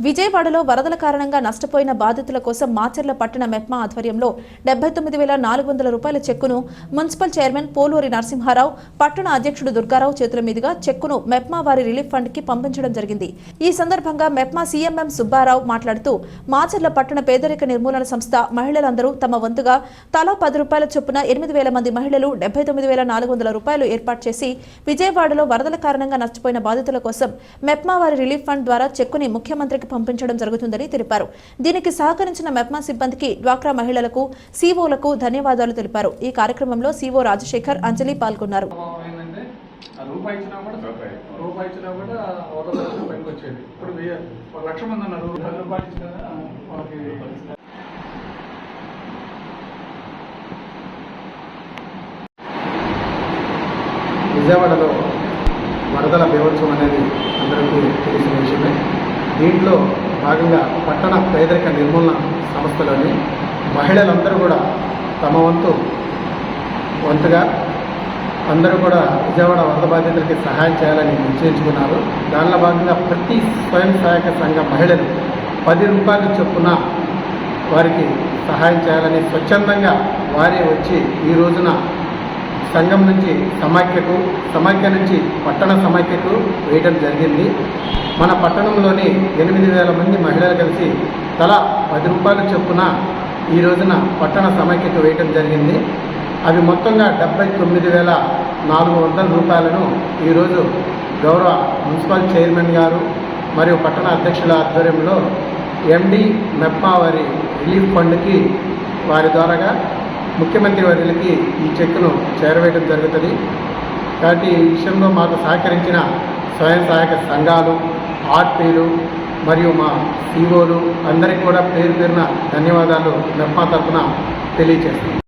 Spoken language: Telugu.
విజయవాడలో వరదల కారణంగా నష్టపోయిన బాధితుల కోసం మాచర్ల పట్టణ మెప్మా ఆధ్వర్యంలో డెబ్బై తొమ్మిది వేల నాలుగు వందల రూపాయల చెక్కును మున్సిపల్ చైర్మన్ పోలూరి నరసింహారావు పట్టణ అధ్యక్షుడు దుర్గారావు చేతుల మీదుగా చెక్కును మెప్మా వారి రిలీఫ్ ఫండ్కి పంపించడం జరిగింది. ఈ సందర్భంగా మెప్మా సీఎంఎం సుబ్బారావు మాట్లాడుతూ మాచర్ల పట్టణ పేదరిక నిర్మూలన సంస్థ మహిళలందరూ తమ వంతుగా తలా పది రూపాయల చొప్పున ఎనిమిది వేల మంది మహిళలు డెబ్బై తొమ్మిది వేల నాలుగు వందల రూపాయలు ఏర్పాటు చేసి విజయవాడలో వరదల కారణంగా నష్టపోయిన బాధితుల కోసం మెప్మా వారి రిలీఫ్ ఫండ్ ద్వారా చెక్కుని ముఖ్యమంత్రికి పంపించడం జరుగుతుందని తెలిపారు. దీనికి సహకరించిన మెప్మా సిబ్బందికి డ్వాక్రా మహిళలకు సీఓలకు ధన్యవాదాలు తెలిపారు. ఈ కార్యక్రమంలో సీఓ రాజశేఖర్ అంజలి పాల్గొన్నారు. ప్రభావం ఏంటంటే ఆ రూపాయి ఇచ్చినా కూడా రూపాయి ఇచ్చినా కూడా వరద వచ్చి పైకి వచ్చేది. ఇప్పుడు వెయ్యి ఒక లక్ష మంది ఉన్నారు. పది రూపాయలు ఇచ్చినా వాళ్ళకి విజయవాడలో వరదల బీభత్సం అనేది అందరికీ తెలిసిన విషయమే. దీంట్లో భాగంగా పట్టణ పేదరిక నిర్మూలన సంస్థలోని మహిళలందరూ కూడా తమ వంతు వంతుగా అందరూ కూడా విజయవాడ వరద బాధితులకి సహాయం చేయాలని నిశ్చయించుకున్నారు. దానిలో భాగంగా ప్రతి స్వయం సహాయక సంఘ మహిళలు పది రూపాయలు చొప్పున వారికి సహాయం చేయాలని స్వచ్ఛందంగా వారే వచ్చి ఈ రోజున సంఘం నుంచి సమాఖ్యకు సమాఖ్య నుంచి పట్టణ సమాఖ్యకు వేయడం జరిగింది. మన పట్టణంలోని ఎనిమిది వేల మంది మహిళలు కలిసి తలా పది రూపాయల చొప్పున ఈ రోజున పట్టణ సమాఖ్యకు వేయటం జరిగింది. అవి మొత్తంగా డెబ్బై తొమ్మిది వేల నాలుగు వందల రూపాయలను ఈరోజు గౌరవ మున్సిపల్ చైర్మన్ గారు మరియు పట్టణ అధ్యక్షుల ఆధ్వర్యంలో ఎండి మెప్పా వారి రిలీఫ్ ఫండ్కి వారి ద్వారాగా ముఖ్యమంత్రి వర్యులకి ఈ చెక్కును చేరవేయడం జరుగుతుంది. కాబట్టి ఈ విషయంలో మాకు సహకరించిన స్వయం సహాయక సంఘాలు ఆర్పీలు మరియు మా సీఓలు అందరికీ కూడా పేరు పేరున ధన్యవాదాలు. నిర్మా తరఫున తెలియజేస్తున్నాం.